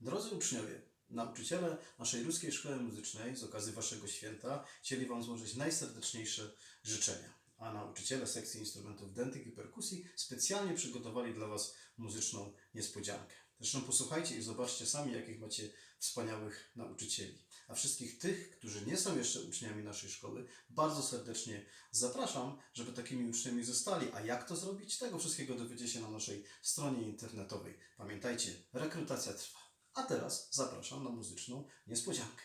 Drodzy uczniowie, nauczyciele naszej Ruskiej Szkoły Muzycznej z okazji Waszego święta chcieli Wam złożyć najserdeczniejsze życzenia. A nauczyciele sekcji instrumentów dentyk i perkusji specjalnie przygotowali dla Was muzyczną niespodziankę. Zresztą posłuchajcie i zobaczcie sami, jakich macie wspaniałych nauczycieli. A wszystkich tych, którzy nie są jeszcze uczniami naszej szkoły, bardzo serdecznie zapraszam, żeby takimi uczniami zostali. A jak to zrobić? Tego wszystkiego dowiecie się na naszej stronie internetowej. Pamiętajcie, rekrutacja trwa. A teraz zapraszam na muzyczną niespodziankę.